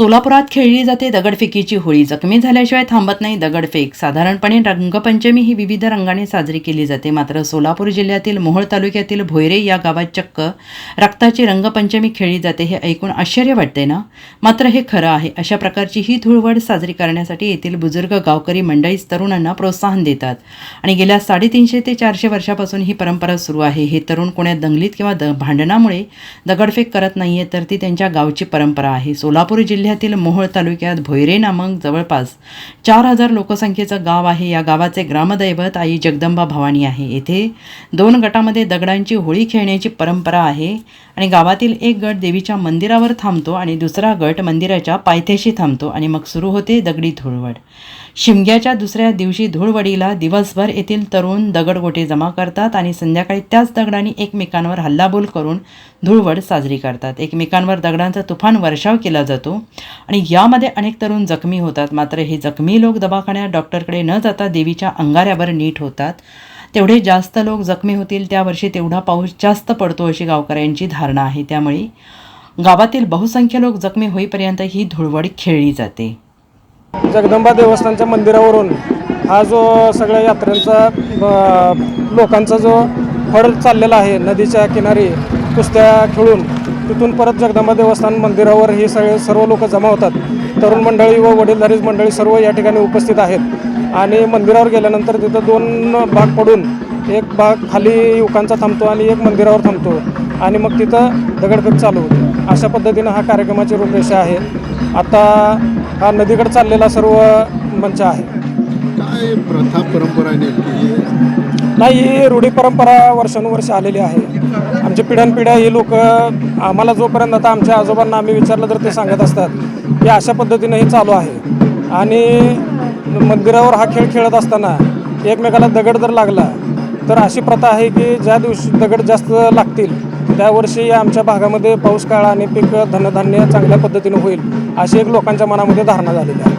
सोलापुरात खेळली जाते दगडफेकीची होळी. जखमी झाल्याशिवाय थांबत नाही दगडफेक. साधारणपणे रंगपंचमी ही विविध रंगाने साजरी केली जाते. मात्र सोलापूर जिल्ह्यातील मोहोळ तालुक्यातील भोयरे या गावात चक्क रक्ताची रंगपंचमी खेळली जाते हे ऐकून आश्चर्य वाटते ना? मात्र हे खरं आहे. अशा प्रकारची ही धुळवड साजरी करण्यासाठी येथील बुजुर्ग गावकरी मंडळीच तरुणांना प्रोत्साहन देतात. आणि गेल्या साडेतीनशे ते चारशे वर्षापासून ही परंपरा सुरू आहे. हे तरुण कोण्या दंगलीत किंवा द भांडणामुळे दगडफेक करत नाहीये तर ती त्यांच्या गावची परंपरा आहे. सोलापूर जिल्ह्यात जिल्ह्यातील मोहोळ तालुक्यात भोयरे नामक जवळपास चार हजार लोकसंख्येचं गाव आहे. या गावाचे ग्रामदैवत आई जगदंबा भवानी आहे. येथे दोन गटामध्ये दगडांची होळी खेळण्याची परंपरा आहे आणि गावातील एक गट देवीच्या मंदिरावर थांबतो आणि दुसरा गट मंदिराच्या पायथ्याशी थांबतो आणि मग सुरू होते दगडी धुळवड. शिमग्याच्या दुसऱ्या दिवशी धुळवडीला दिवसभर येथील तरुण दगडगोटे जमा करतात आणि संध्याकाळी त्याच दगडांनी एकमेकांवर हल्लाबोल करून धुळवड साजरी करतात. एकमेकांवर दगडांचा तुफान वर्षाव केला जातो. आणि यामध्ये अनेक तरुण जखमी होतात. मात्र हे जखमी लोक दवाखान्यात डॉक्टरकडे न जाता देवीच्या अंगाऱ्यावर नीट होतात. तेवढे जास्त लोक जखमी होतील त्या वर्षी तेवढा पाऊस जास्त पडतो अशी गावकऱ्यांची धारणा आहे. त्यामुळे गावातील बहुसंख्य लोक जखमी होईपर्यंत ही धुळवड खेळली जाते. जगदंबा देवस्थानच्या मंदिरावरून हा जो सगळ्या यात्रेंचा लोकांचा जो फड चाललेला आहे नदीच्या किनारी कुस्त्या खेळून तिथून परत जगदंबा देवस्थान मंदिरावर ही सगळे सर्व लोक जमा होतात. तरुण मंडळी व वडीलधारी मंडळी सर्व या ठिकाणी उपस्थित आहेत. आणि मंदिरावर गेल्यानंतर तिथं दोन भाग पडून एक भाग खाली युवकांचा थांबतो आणि एक मंदिरावर थांबतो. आणि मग तिथं दगडफेक चालू होते. अशा पद्धतीनं हा कार्यक्रमाची रूपरेषा आहे. आता हा नदीकडे चाललेला सर्व मंच आहे. काय प्रथा परंपरा? नाही ही रूढी परंपरा वर्षानुवर्ष आलेली आहे. आमच्या पिढ्यानपिढ्या ही लोक आम्हाला जोपर्यंत आता आमच्या आजोबांना आम्ही विचारलं तर ते सांगत असतात की अशा पद्धतीनं हे चालू आहे. आणि मंदिरावर हा खेळ खेळत असताना एकमेकाला दगड जर लागला तर अशी प्रथा आहे की ज्या दिवशी दगड जास्त लागतील त्या वर्षी आमच्या भागामध्ये पाऊस काळ आणि पीक धनधान्य चांगल्या पद्धतीनं होईल अशी एक लोकांच्या मनामध्ये धारणा झालेली आहे.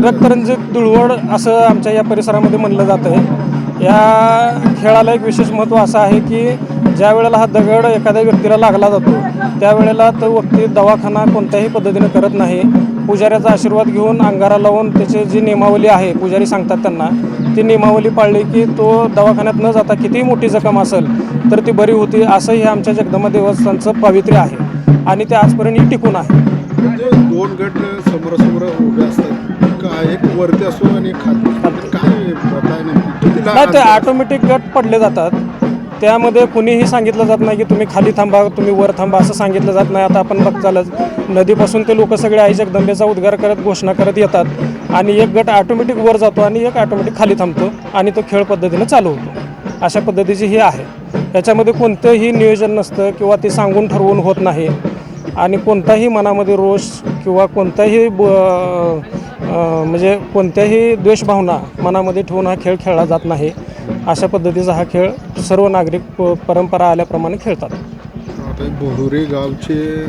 रक्तरंजित धुळवड असं आमच्या या परिसरामध्ये म्हणलं जातं आहे या खेळाला एक विशेष महत्त्व असं आहे की ज्या वेळेला हा दगड एखाद्या व्यक्तीला लागला जातो त्यावेळेला तो व्यक्ती दवाखाना कोणत्याही पद्धतीने करत नाही. पुजाऱ्याचा आशीर्वाद घेऊन अंगारा लावून त्याची जी नियमावली आहे पुजारी सांगतात त्यांना ती नियमावली पाळली की तो दवाखान्यात न जाता कितीही मोठी जखम असेल तर ती बरी होती असंही हे आमच्या जगदंबा देवस्थानचं पावित्र्य आहे. आणि ते आजपर्यंत ही टिकून आहे. म्हणजे दोन गट समोरासमोर उभे असतात. एक वरती असो आणि काय नाही ते ऑटोमॅटिक गट पडले जातात. त्यामध्ये कुणीही सांगितलं जात नाही की तुम्ही खाली थांबा तुम्ही वर थांबा असं सांगितलं जात नाही. आता आपण बघतालच नदीपासून ते लोक सगळे आई जगदंबेचा उद्गार करत घोषणा करत येतात. आणि एक गट ऑटोमॅटिक वर जातो आणि एक ऑटोमॅटिक खाली थांबतो आणि तो खेळ पद्धतीनं चालू होतो. अशा पद्धतीची ही आहे. याच्यामध्ये कोणतंही नियोजन नसतं किंवा ते सांगून ठरवून होत नाही. आणि कोणताही मनामध्ये रोष किंवा कोणताही ब म्हणजे कोणत्याही द्वेषभावना मनामध्ये ठेवून हा खेळ खेळला जात नाही. अशा पद्धतीचा हा खेळ सर्व नागरिक प- परंपरा आल्याप्रमाणे खेळतात. आता बोहुरे गावचे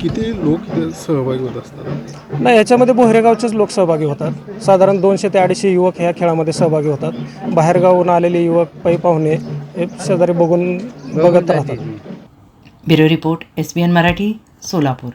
किती लोक सहभागी होत असतात? नाही याच्यामध्ये बोहरेगावचेच लोक सहभागी होतात. साधारण दोनशे ते अडीचशे युवक ह्या खेळामध्ये सहभागी होतात. बाहेरगावून आलेले युवक पै पाहुणे हे शेजारी बघून बघत राहतात. Bureau report S B N Marathi Solapur.